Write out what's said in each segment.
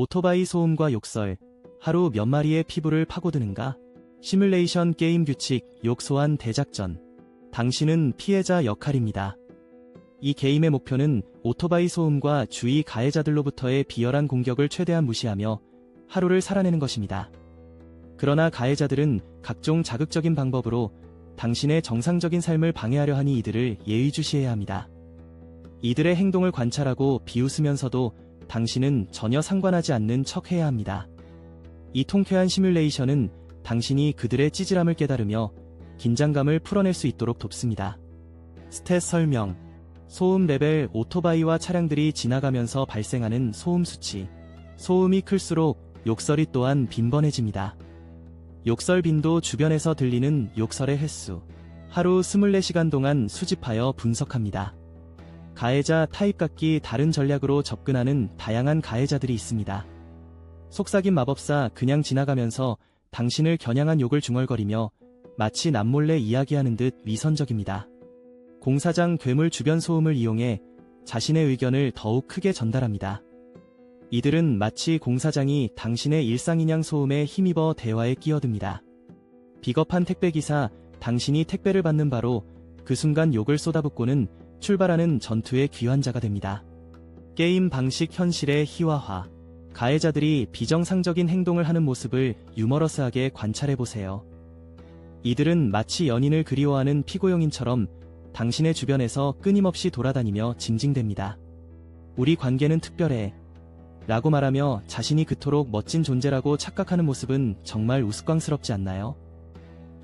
오토바이 소음과 욕설, 하루 몇 마리의 피부를 파고드는가? 시뮬레이션 게임 규칙, 욕 소환 대작전. 당신은 피해자 역할입니다. 이 게임의 목표는 오토바이 소음과 주위 가해자들로부터의 비열한 공격을 최대한 무시하며 하루를 살아내는 것입니다. 그러나 가해자들은 각종 자극적인 방법으로 당신의 정상적인 삶을 방해하려 하니 이들을 예의주시해야 합니다. 이들의 행동을 관찰하고 비웃으면서도 당신은 전혀 상관하지 않는 척 해야 합니다. 이 통쾌한 시뮬레이션은 당신이 그들의 찌질함을 깨달으며 긴장감을 풀어낼 수 있도록 돕습니다. 스탯 설명 소음 레벨 오토바이와 차량들이 지나가면서 발생하는 소음 수치 소음이 클수록 욕설이 또한 빈번해집니다. 욕설 빈도 주변에서 들리는 욕설의 횟수 하루 24시간 동안 수집하여 분석합니다. 가해자 타입 각기 다른 전략으로 접근하는 다양한 가해자들이 있습니다. 속삭임 마법사 그냥 지나가면서 당신을 겨냥한 욕을 중얼거리며 마치 남몰래 이야기하는 듯 위선적입니다. 공사장 괴물 주변 소음을 이용해 자신의 의견을 더욱 크게 전달합니다. 이들은 마치 공사장이 당신의 일상인양 소음에 힘입어 대화에 끼어듭니다. 비겁한 택배기사, 당신이 택배를 받는 바로 그 순간 욕을 쏟아붓고는 출발하는 전투의 귀환자가 됩니다. 게임 방식 현실의 희화화. 가해자들이 비정상적인 행동을 하는 모습을 유머러스하게 관찰해보세요. 이들은 마치 연인을 그리워하는 피고용인처럼 당신의 주변에서 끊임없이 돌아다니며 징징댑니다. 우리 관계는 특별해. 라고 말하며 자신이 그토록 멋진 존재라고 착각하는 모습은 정말 우스꽝스럽지 않나요?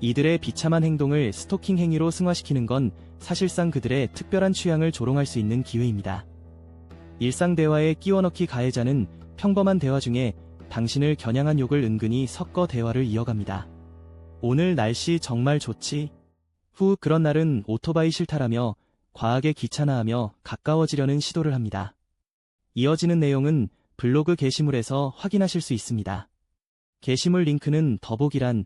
이들의 비참한 행동을 스토킹 행위로 승화시키는 건 사실상 그들의 특별한 취향을 조롱할 수 있는 기회입니다. 일상 대화에 끼워 넣기 가해자는 평범한 대화 중에 당신을 겨냥한 욕을 은근히 섞어 대화를 이어갑니다. 오늘 날씨 정말 좋지? 후 그런 날은 오토바이 실타라며 과하게 귀찮아하며 가까워지려는 시도를 합니다. 이어지는 내용은 블로그 게시물에서 확인하실 수 있습니다. 게시물 링크는 더보기란